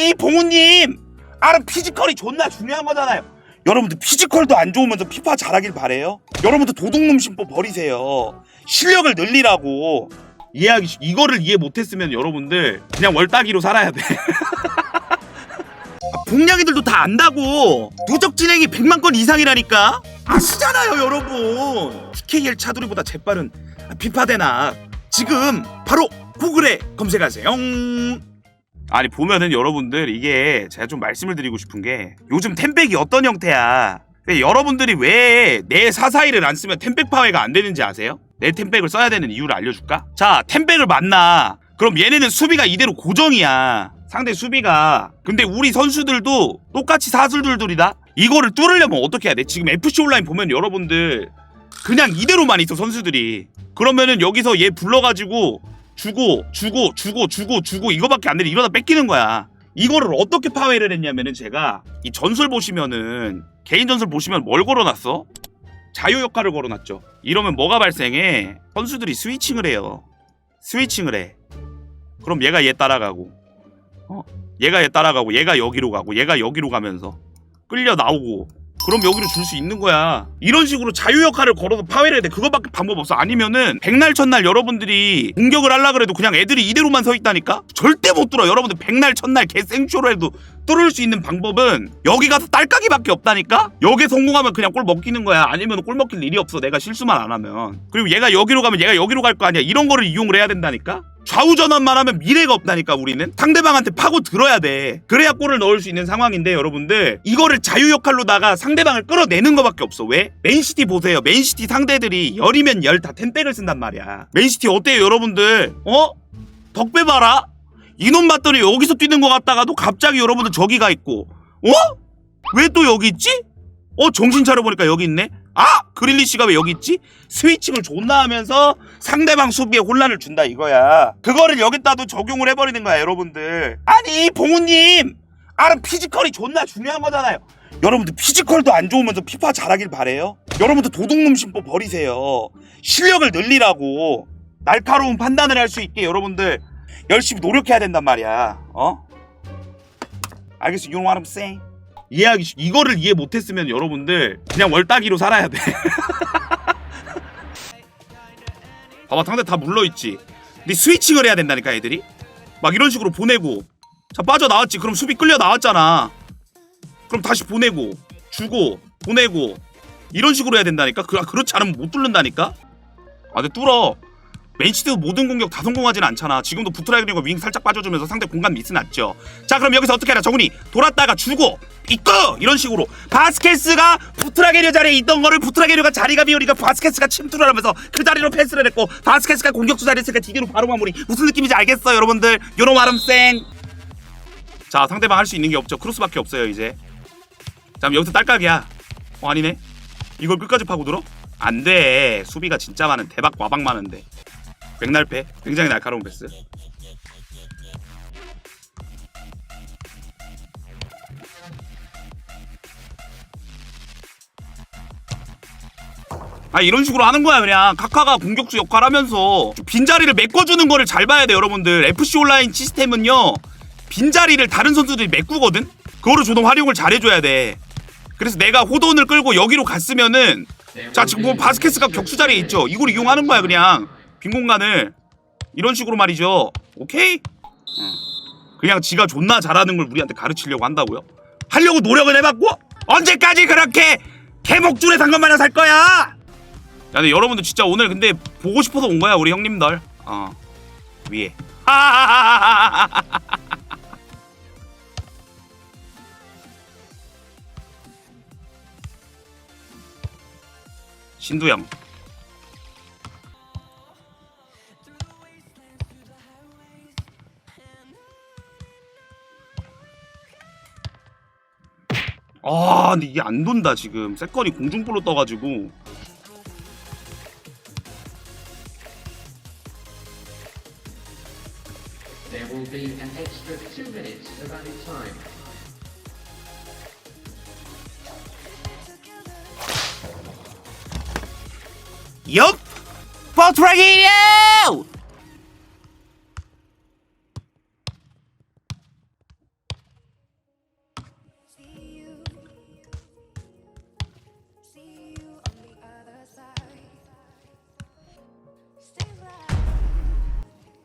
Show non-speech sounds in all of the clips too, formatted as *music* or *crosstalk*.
아니 봉우님! 아름 피지컬이 존나 중요한 거잖아요. 여러분들 피지컬도 안 좋으면서 피파 잘하길 바래요? 여러분들 도둑놈 심보 버리세요. 실력을 늘리라고. 이해하기 쉽- 이거를 이해 못했으면 여러분들 그냥 월따기로 살아야 돼. *laughs* 아, 복냥이들도 다 안다고. 누적 진행이 100만 건 이상이라니까. 아시잖아요 여러분. TKL 차두리보다 재빠른 피파 대낙. 지금 바로 구글에 검색하세요 아니 보면은 여러분들 이게 제가 좀 말씀을 드리고 싶은 게 요즘 템백이 어떤 형태야 근데 여러분들이 왜 내 사사이를 안 쓰면 템백 파괴가 안 되는지 아세요? 내 템백을 써야 되는 이유를 알려줄까? 자 템백을 만나 그럼 얘네는 수비가 이대로 고정이야 상대 수비가 근데 우리 선수들도 똑같이 사슬들들이다 이거를 뚫으려면 어떻게 해야 돼? 지금 FC 온라인 보면 여러분들 그냥 이대로만 있어 선수들이 그러면은 여기서 얘 불러가지고 주고 주고 주고 주고 주고 이거밖에 안 되는 이러다 뺏기는 거야. 이거를 어떻게 파괴를 했냐면은 제가 이 전술 보시면은 개인 전술 보시면 뭘 걸어놨어? 자유 역할을 걸어놨죠. 이러면 뭐가 발생해? 선수들이 스위칭을 해요. 스위칭을 해. 그럼 얘가 얘 따라가고 어? 얘가 얘 따라가고 얘가 여기로 가고 얘가 여기로 가면서 끌려 나오고 그럼 여기로 줄 수 있는 거야. 이런 식으로 자유 역할을 걸어서 파괴를 해야 돼. 그거밖에 방법 없어. 아니면은 백날 첫날 여러분들이 공격을 하려 그래도 그냥 애들이 이대로만 서 있다니까? 절대 못 뚫어. 여러분들 백날 첫날 개생쇼로 해도 뚫을 수 있는 방법은 여기 가서 딸깍이밖에 없다니까? 여기 성공하면 그냥 골 먹히는 거야. 아니면 골 먹힐 일이 없어. 내가 실수만 안 하면. 그리고 얘가 여기로 가면 얘가 여기로 갈 거 아니야. 이런 거를 이용을 해야 된다니까? 좌우 전환만 하면 미래가 없다니까 우리는. 상대방한테 파고 들어야 돼. 그래야 골을 넣을 수 있는 상황인데 여러분들. 이거를 자유 역할로다가 상대방을 끌어내는 거밖에 없어. 왜? 맨시티 보세요. 맨시티 상대들이 열이면 열 다 텐백을 쓴단 말이야. 맨시티 어때요 여러분들? 어? 덕배 봐라. 이놈 봤더니 여기서 뛰는 거 같다가도 갑자기 여러분들 저기 가 있고. 어? 왜 또 여기 있지? 어 정신 차려보니까 여기 있네 아 그릴리시가 왜 여기 있지? 스위칭을 존나 하면서 상대방 수비에 혼란을 준다 이거야. 그거를 여기다도 적용을 해버리는 거야 여러분들. 아니 봉우님! 아름 피지컬이 존나 중요한 거잖아요. 여러분들 피지컬도 안 좋으면서 피파 잘하길 바래요? 여러분들 도둑놈 심보 버리세요. 실력을 늘리라고 날카로운 판단을 할 수 있게 여러분들 열심히 노력해야 된단 말이야. 어? 알겠어. You know? 이해하기 쉽 이거를 이해 못했으면 여러분들 그냥 월따기로 살아야 돼. *laughs* 봐봐 상대 다 물러있지? 근데 스위칭을 해야 된다니까 애들이? 막 이런 식으로 보내고. 자 빠져나왔지? 그럼 수비 끌려 나왔잖아. 그럼 다시 보내고 주고 보내고. 이런 식으로 해야 된다니까? 그, 그렇지 않으면 못 뚫는다니까? 아 근데 뚫어 맨시티도 모든 공격 다 성공하진 않잖아. 지금도 부트라이그리고 윙 살짝 빠져주면서 상대 공간 미스 났죠. 자 그럼 여기서 어떻게 하냐? 정훈이 돌았다가 주고 이끄 이런 식으로 바스케스가 부트라게리오 자리에 있던 거를 부트라게리오가 자리가 비우니까 바스케스가 침투를 하면서 그 자리로 패스를 했고 바스케스가 공격수 자리에 있으니까 디디로 바로 마무리. 무슨 느낌인지 알겠어 여러분들? 요런 말음쌩! 자 상대방 할 수 있는 게 없죠. 크로스밖에 없어요 이제. 자 여기서 딸깍이야. 어 아니네. 이걸 끝까지 파고 들어? 안돼. 수비가 진짜 많은 대박 와박 많은데 백날패? 굉장히 날카로운 패스. 아 이런 식으로 하는 거야 그냥. 카카가 공격수 역할 하면서. 빈자리를 메꿔주는 거를 잘 봐야 돼 여러분들. FC 온라인 시스템은요 빈자리를 다른 선수들이 메꾸거든? 그거를 조금 활용을 잘 해줘야 돼. 그래서 내가 호돈을 끌고 여기로 갔으면은 자 지금 보면 바스케스가 격수 자리에 있죠. 이걸 이용하는 거야 그냥 빈 공간을 이런 식으로 말이죠 오케이? 응. 그냥 지가 존나 잘하는 걸 우리한테 가르치려고 한다고요? 하려고 노력을 해봤고 언제까지 그렇게 개목줄에 상관 마냥 살 거야? 야 근데 여러분들 진짜 오늘 근데 보고 싶어서 온 거야 우리 형님들 어 위에 *laughs* 신두영 아 근데 이게 안 돈다 지금 세컨이 공중볼로 떠가지고 There will be an extra two minutes of added time. 엽! 버트라기요!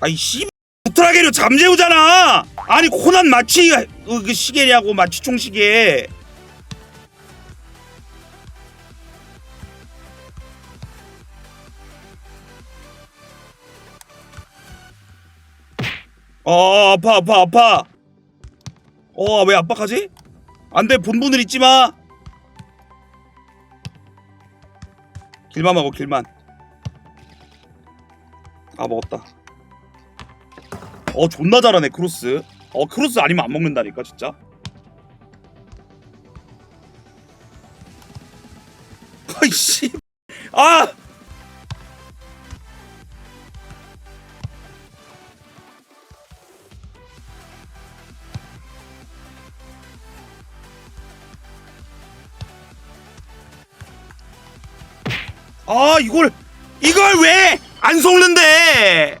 아이 씨 우트라게로 잠재우잖아. 아니 코난 마치 그, 그 시계냐고 마치 총시계. 어 아파 아파 아파. 어 왜 압박하지? 안돼 본분을 잊지 마. 길만 먹어 길만. 아 먹었다. 어 존나 잘하네 크로스. 어 크로스 아니면 안 먹는다니까 진짜. *laughs* 아이씨. 아! 아, 이걸 이걸 왜 안 속는데?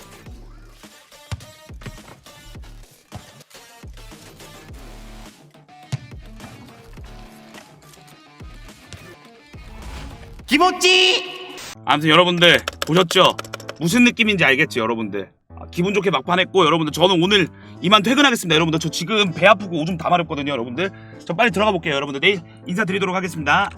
기모찌 아무튼 여러분들 보셨죠? 무슨 느낌인지 알겠죠 여러분들? 아, 기분 좋게 막판 했고 여러분들 저는 오늘 이만 퇴근하겠습니다. 여러분들 저 지금 배 아프고 오줌 다 마렵거든요 여러분들. 저 빨리 들어가 볼게요 여러분들. 내일 인사드리도록 하겠습니다